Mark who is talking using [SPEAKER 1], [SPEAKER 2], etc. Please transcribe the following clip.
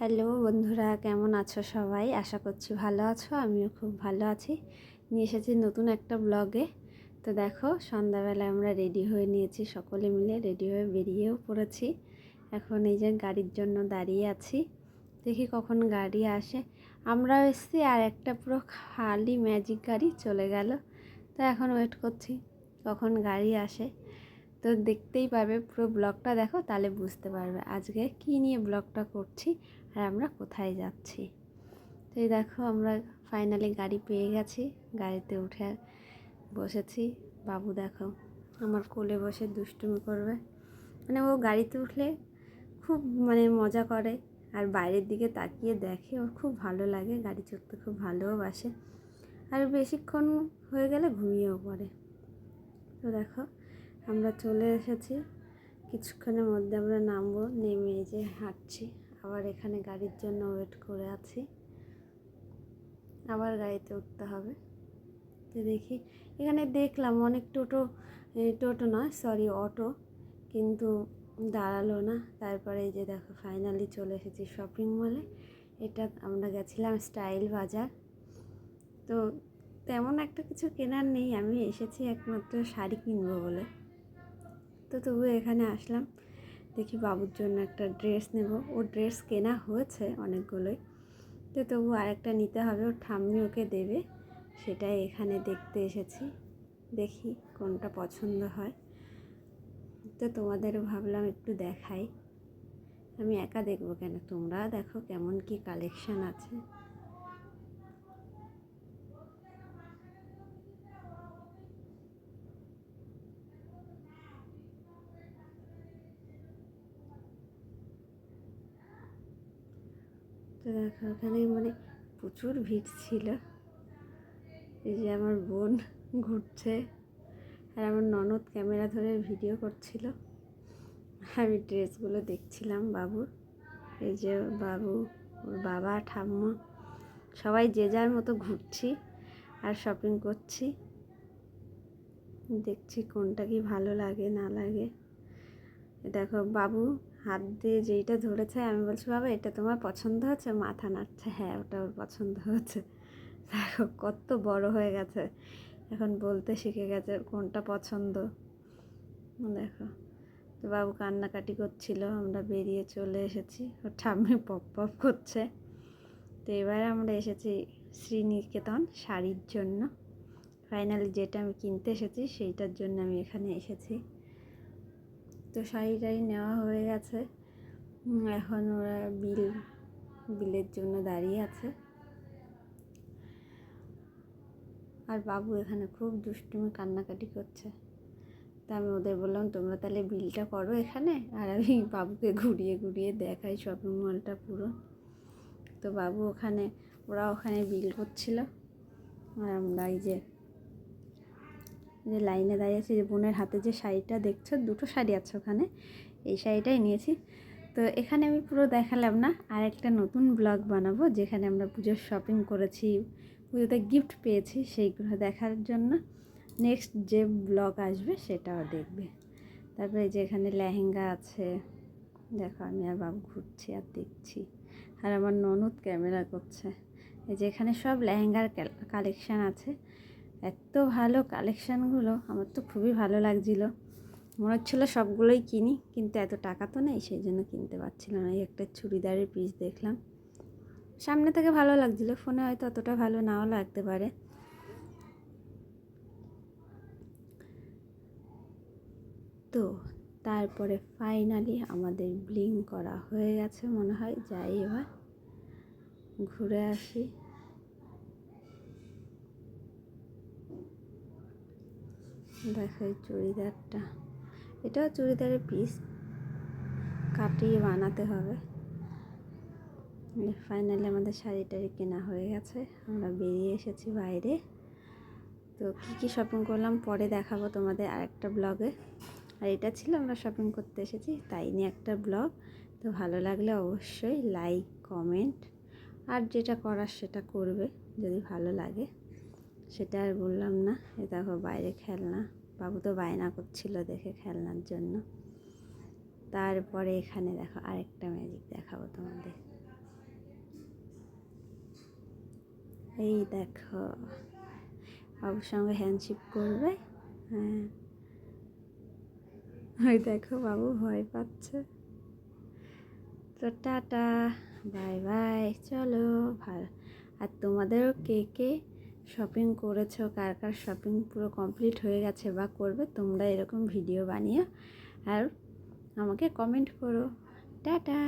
[SPEAKER 1] Hello বন্ধুরা, কেমন আছো সবাই? আশা করছি ভালো আছো, আমিও খুব ভালো আছি। নিয়ে এসেছি নতুন একটা ব্লগে। তো দেখো সন্ধ্যাবেলায় আমরা রেডি হয়ে নিয়েছি, সকলে মিলে রেডি হয়ে বেরিয়েও পড়েছি। এখন এই যে গাড়ির জন্য দাঁড়িয়ে আছি। দেখি কখন গাড়ি আসে। আমরাও এসছি, আর একটা পুরো খালি ম্যাজিক গাড়ি চলে গেল। তো এখন ওয়েট করছি, কখন গাড়ি আসে। তো দেখতেই পারবে পুরো ব্লগটা, দেখো তাহলে বুঝতে পারবে। আজকে কী নিয়ে ব্লগটা করছি আর আমরা কোথায় যাচ্ছি? তো এই দেখো আমরা ফাইনালি গাড়ি পেয়ে গেছি। গাড়িতে উঠে বসেছি। বাবু দেখো আমার কোলে বসে দুষ্টুমি করবে। মানে ও গাড়িতে উঠলে খুব মানে মজা করে। আর বাইরের দিকে তাকিয়ে দেখে ওর খুব ভালো লাগে। গাড়ি চড়তে খুব ভালোবাসে আর বেশিক্ষণ হয়ে গেলে ঘুমিয়েও পড়ে। তো দেখো আমরা চলে এসেছি। কিছুক্ষণের মধ্যে আমরা নামবো, নেমে যে হাঁটছি। আবার এখানে গাড়ির জন্য ওয়েট করে আছি। আবার গাড়িতে উঠতে হবে। তো দেখি, এখানে দেখলাম অনেক টোটো টোটো নয় সরি অটো, কিন্তু দাঁড়াল না। তারপরে এই যে দেখো ফাইনালি চলে এসেছি শপিং মলে এটা আমরা গেছিলাম স্টাইল বাজার। তো তেমন একটা কিছু কেনার নেই, আমি এসেছি একমাত্র শাড়ি কিনবো বলে। তো তবু এখানে আসলাম। দেখি বাবুর জন্য একটা ড্রেস নেব। ও ড্রেস কেনা হয়েছে অনেকগুলোই। তো তবু আরেকটা নিতে হবে। ওর ঠাম্মি ওকে দেবে। সেটাই এখানে দেখতে এসেছি। দেখি কোনটা পছন্দ হয়। তো তোমাদেরও ভাবলাম একটু দেখাই। আমি একা দেখব কেন? তোমরা দেখো কেমন কি কালেকশান আছে। তো দেখো, ওখানে মানে প্রচুর ভিড় ছিল। এই যে আমার বোন ঘুরছে আর আমার ননদ ক্যামেরা ধরে ভিডিও করছিল। আমি ড্রেসগুলো দেখছিলাম বাবুর। এই যে বাবু, ওর বাবা, ঠাম্মা, সবাই যে যার মতো ঘুরছি আর শপিং করছি। দেখছি কোনটা কি ভালো লাগে, না লাগে। দেখো, বাবু হাত দিয়ে যেইটা ধরেছে, আমি বলছি, বাবা, এটা তোমার পছন্দ হচ্ছে মাথা নাড়ছে হ্যাঁ ওটা ওর পছন্দ হচ্ছে দেখো, কত বড় হয়ে গেছে। এখন বলতে শিখে গেছে কোনটা পছন্দ। দেখো, তো বাবু কান্নাকাটি করছিল, আমরা বেরিয়ে চলে এসেছি। ওর ঠাম্মি পপ পপ করছে। তো এবারে আমরা এসেছি শ্রীনিকেতন শাড়ির জন্য। ফাইনালি যেটা আমি কিনতে এসেছি, সেইটার জন্য আমি এখানে এসেছি। তো শাড়ি টাড়ি নেওয়া হয়ে গেছে। এখন ওরা বিল, বিলের জন্য দাঁড়িয়ে আছে। আর বাবু এখানে খুব দুষ্টুমি, কান্নাকাটি করছে। তা আমি ওদের বললাম, তোমরা তাহলে বিলটা করো এখানে? আর আমি বাবুকে ঘুরিয়ে ঘুরিয়ে দেখাই শপিং মলটা পুরো। তো বাবু ওখানে, ওরা ওখানে বিল করছিল। আর আমরা এই যে যে লাইনে দাঁড়িয়ে আছে যে বোনের হাতে যে শাড়িটা দেখছ, দুটো শাড়ি আছে ওখানে, এই শাড়িটাই নিয়েছি। তো এখানে আমি পুরো দেখালাম না, আর একটা নতুন ব্লগ বানাবো, যেখানে আমরা পুজোর শপিং করেছি, পুজোতে গিফট পেয়েছি, সেইগুলো দেখার জন্য। নেক্সট যে ব্লগ আসবে, সেটাও দেখবে। তারপরে যে এখানে লেহেঙ্গা আছে, দেখো আমি আর বাবু ঘুরছি আর দেখছি। আর আমার ননদ ক্যামেরা করছে। এই যে এখানে সব লেহেঙ্গার কালেকশান আছে। এত ভালো কালেকশানগুলো, আমার তো খুবই ভালো লাগছিল। মনে হচ্ছিল সবগুলোই কিনি, কিন্তু এত টাকা তো নেই, সেই জন্য কিনতে পারছিলাম না। এই একটা চুড়িদারের পিস দেখলাম। সামনে থেকে ভালো লাগছিল, ফোনে হয়তো অতটা ভালো নাও লাগতে পারে। তো, তারপরে ফাইনালি আমাদের ব্লিং করা হয়ে গেছে মনে হয়। যাই এবার, ঘুরে আসি। দেখো এই চুড়িদারটা। এটাও চুড়িদারের পিস কাটিয়ে বানাতে হবে। ফাইনালি আমাদের শাড়ি টাড়ি কেনা হয়ে গেছে। আমরা বেরিয়ে এসেছি বাইরে। তো কী কী শপিং করলাম পরে দেখাবো তোমাদের আরেকটা ব্লগে আর এটা ছিল আমরা শপিং করতে এসেছি, তাই নিয়ে একটা ব্লগ তো ভালো লাগলে অবশ্যই লাইক কমেন্ট আর যেটা করার সেটা করবে, যদি ভালো লাগে। সেটা আর বললাম না। এ দেখো বাইরে খেলনা। বাবু তো বায়না করছিল দেখে খেলনার জন্য। তারপরে এখানে দেখো আরেকটা ম্যাজিক দেখাবো তোমাদের। এই দেখো, বাবুর সঙ্গে হ্যান্ডশিপ করবে? হ্যাঁ। ওই দেখো বাবু ভয় পাচ্ছে। তো টাটা, বাই বাই, চলো, ভালো। আর তোমাদেরও কে কে শপিং করেছ, কার কার শপিং পুরো কমপ্লিট হয়ে গেছে বা করবে, তোমরা এরকম ভিডিও বানিয়ে আর আমাকে কমেন্ট করো। টাটা!